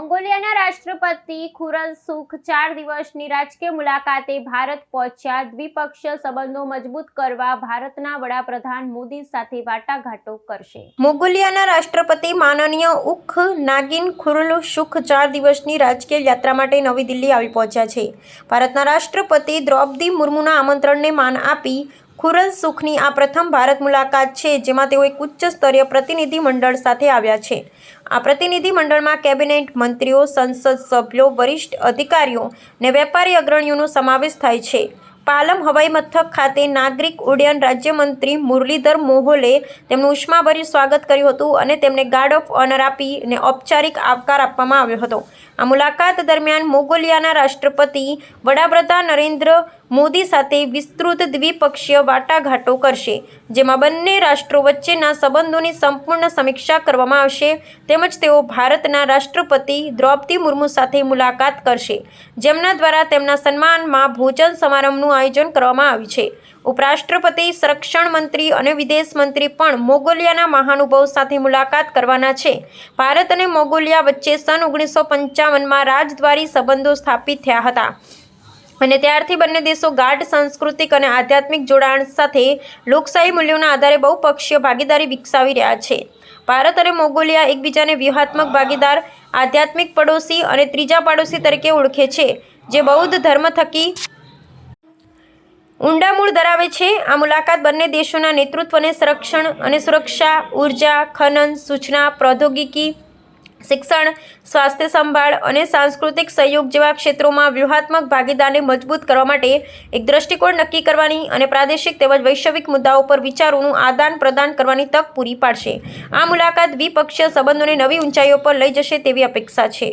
મંગોલિયાના રાષ્ટ્રપતિ ખુરલસુખ ચાર દિવસની રાજકીય મુલાકાતે ભારત પહોંચ્યા. દ્વિપક્ષીય સંબંધો મજબૂત કરવા ભારતના વડાપ્રધાન મોદી સાથે વાટાઘાટો કરશે. મોગોલિયાના રાષ્ટ્રપતિ માનનીય ઉખ નાગિન ખુરલ સુખ ચાર દિવસની રાજકીય યાત્રા માટે નવી દિલ્હી આવી પહોંચ્યા છે. ભારતના રાષ્ટ્રપતિ દ્રૌપદી મુર્મુના આમંત્રણને માન આપી ખુરલસુખની આ પ્રથમ ભારત મુલાકાત છે, જેમાં તેઓ એક ઉચ્ચ સ્તરીય પ્રતિનિધિ મંડળ સાથે આવ્યા છે. આ પ્રતિનિધિ મંડળમાં કેબિનેટ મંત્રીઓ, સંસદ સભ્યો, વરિષ્ઠ અધિકારીઓ ને વેપારી અગ્રણીઓનો સમાવેશ થાય છે. પાલમ હવાઈ મથક ખાતે નાગરિક ઉડ્ડયન રાજ્યમંત્રી મુરલીધર મોહોલે તેમનું ઉષ્માભર્યું સ્વાગત કર્યું હતું અને તેમને ગાર્ડ ઓફ ઓનર આપી અને ઔપચારિક આવકાર આપવામાં આવ્યો હતો. આ મુલાકાત દરમિયાન મોગોલિયાના રાષ્ટ્રપતિ વડાપ્રધાન નરેન્દ્ર મોદી સાથે વિસ્તૃત દ્વિપક્ષીય વાટાઘાટો કરશે, જેમાં બંને રાષ્ટ્રો વચ્ચેના સંબંધોની સંપૂર્ણ સમીક્ષા કરવામાં આવશે. તેમજ તેઓ ભારતના રાષ્ટ્રપતિ દ્રૌપદી મુર્મુ સાથે મુલાકાત કરશે, જેમના દ્વારા તેમના સન્માનમાં ભોજન સમારંભનું આયોજન કરવામાં આવ્યું છે. ઉપરાષ્ટ્રપતિ, સંરક્ષણ મંત્રી અને વિદેશ મંત્રી પણ મોગોલિયાના મહાનુભાવ સાથે મુલાકાત કરવાના છે. ભારત અને મોગોલિયા વચ્ચે સન ઓગણીસો પંચાવનમાં રાજદ્વારી સંબંધો સ્થાપિત થયા હતા. અને ત્યારથી બંને દેશો ગાઢ, સાંસ્કૃતિક અને આધ્યાત્મિક જોડાણ સાથે લોકશાહી મૂલ્યોના આધારે બહુપક્ષીય ભાગીદારી વિકસાવી રહ્યા છે. ભારત અને મોગોલિયા એકબીજાને વ્યૂહાત્મક ભાગીદાર, આધ્યાત્મિક પડોશી અને ત્રીજા પડોશી તરીકે ઓળખે છે, જે બૌદ્ધ ધર્મ થકી ઊંડા મૂળ ધરાવે છે. આ મુલાકાત બંને દેશોના નેતૃત્વને સંરક્ષણ અને સુરક્ષા, ઊર્જા, ખનન, સૂચના, પ્રૌદ્યોગિકી શિક્ષણ, સ્વાસ્થ્ય સંભાળ અને સાંસ્કૃતિક સહયોગ જેવા ક્ષેત્રોમાં વ્યૂહાત્મક ભાગીદારને મજબૂત કરવા માટે એક દ્રષ્ટિકોણ નક્કી કરવાની અને પ્રાદેશિક તેમજ વૈશ્વિક મુદ્દાઓ પર વિચારોનું આદાન પ્રદાન કરવાની તક પૂરી પાડશે. આ મુલાકાત દ્વિપક્ષીય સંબંધોને નવી ઊંચાઈઓ પર લઈ જશે તેવી અપેક્ષા છે.